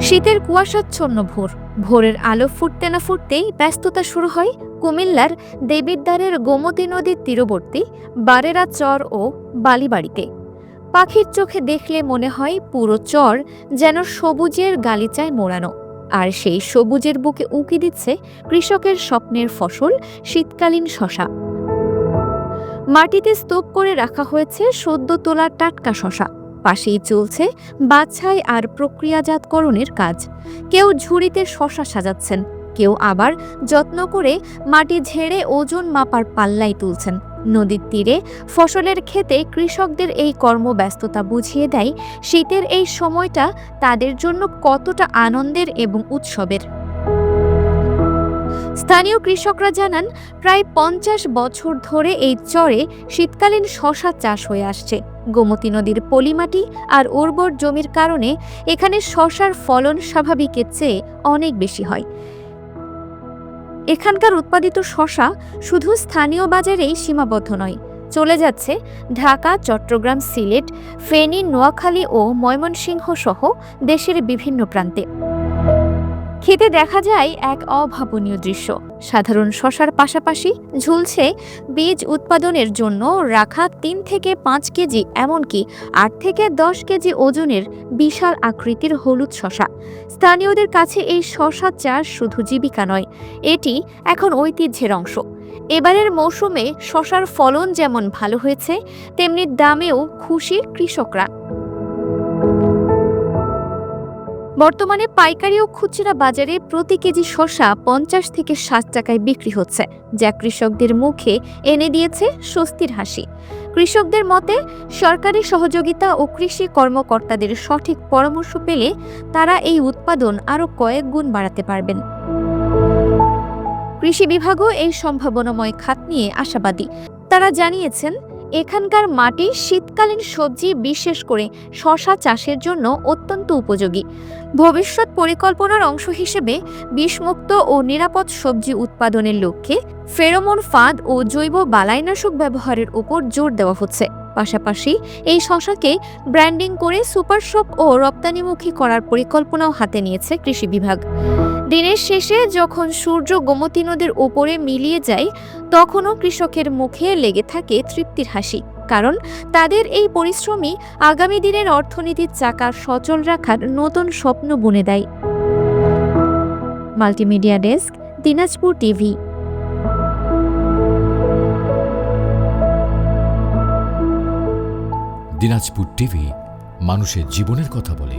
শীতের কুয়াশাচ্ছন্ন ভোর। ভোরের আলো ফুটতে না ফুটতেই ব্যস্ততা শুরু হয় কুমিল্লার দেবিদ্বারের গোমতী নদীর তীরবর্তী বারেরা চর ও বালিবাড়িতে। পাখির চোখে দেখলে মনে হয় পুরো চর যেন সবুজের গালিচায় মোড়ানো। আর সেই সবুজের বুকে উঁকি দিচ্ছে কৃষকের স্বপ্নের ফসল শীতকালীন শশা। মাটিতে স্তূপ করে রাখা হয়েছে সদ্য তোলা টাটকা শশা। পাশেই চলছে বাছাই আর প্রক্রিয়াজাতকরণের কাজ। কেউ ঝুড়িতে শশা সাজাচ্ছেন, কেউ আবার যত্ন করে মাটি ঝেড়ে ওজন মাপার পাল্লাই তুলছেন। নদীর তীরে ফসলের ক্ষেতে কৃষকদের এই কর্মব্যস্ততা বুঝিয়ে দেয়, শীতের এই সময়টা তাদের জন্য কতটা আনন্দের এবং উৎসবের। স্থানীয় কৃষকরা জানান, প্রায় পঞ্চাশ বছর ধরে এই চরে শীতকালীন শশা চাষ হয়ে আসছে। গোমতী নদীর পলিমাটি আর উর্বর জমির কারণে এখানে শশার ফলন স্বাভাবিকের চেয়ে অনেক বেশি হয়। এখানকার উৎপাদিত শশা শুধু স্থানীয় বাজারেই সীমাবদ্ধ নয়, চলে যাচ্ছে ঢাকা, চট্টগ্রাম, সিলেট, ফেনী, নোয়াখালী ও ময়মনসিংহ সহ দেশের বিভিন্ন প্রান্তে। খেতে দেখা যায় এক অভাবনীয় দৃশ্য। সাধারণ শশার পাশাপাশি ঝুলছে বীজ উৎপাদনের জন্য রাখা তিন থেকে পাঁচ কেজি, এমনকি আট থেকে দশ কেজি ওজনের বিশাল আকৃতির হলুদ শশা। স্থানীয়দের কাছে এই শশা চাষ শুধু জীবিকা নয়, এটি এখন ঐতিহ্যের অংশ। এবারের মৌসুমে শশার ফলন যেমন ভালো হয়েছে, তেমনি দামেও খুশি কৃষকরা। বর্তমানে পাইকারি ও খুচরা বাজারে প্রতি কেজি শসা পঞ্চাশ থেকে ষাট টাকায় বিক্রি হচ্ছে, যা কৃষকদের মুখে এনে দিয়েছে স্বস্তির হাসি। কৃষকদের মতে, সরকারি সহযোগিতা ও কৃষি কর্মকর্তাদের সঠিক পরামর্শ পেলে তারা এই উৎপাদন আরও কয়েক গুণ বাড়াতে পারবেন। কৃষি বিভাগও এই সম্ভাবনাময় খাত নিয়ে আশাবাদী। তারা জানিয়েছেন এখানকার মাটি শীতকালীন সবজি, বিশেষ করে শশা চাষের জন্য অত্যন্ত উপযোগী। ভবিষ্যৎ পরিকল্পনার অংশ হিসেবে বিষমুক্ত ও নিরাপদ সবজি উৎপাদনের লক্ষ্যে ফেরোমন ফাঁদ ও জৈব বালাইনাশক ব্যবহারের উপর জোর দেওয়া হচ্ছে। পাশাপাশি এই শশাকে ব্র্যান্ডিং করে সুপার শপ ও রপ্তানিমুখী করার পরিকল্পনাও হাতে নিয়েছে কৃষি বিভাগ। দিনের শেষে যখন সূর্য গোমতী নদীর ওপরে মিলিয়ে যায় তখনও কৃষকের মুখে লেগে থাকে তৃপ্তির হাসি, কারণ তাদের এই পরিশ্রমই আগামী দিনের অর্থনীতির চাকা সচল রাখার নতুন স্বপ্ন বুনে দেয়। Multimedia desk, Dinajpur TV. Dinajpur TV মানুষের জীবনের কথা বলে।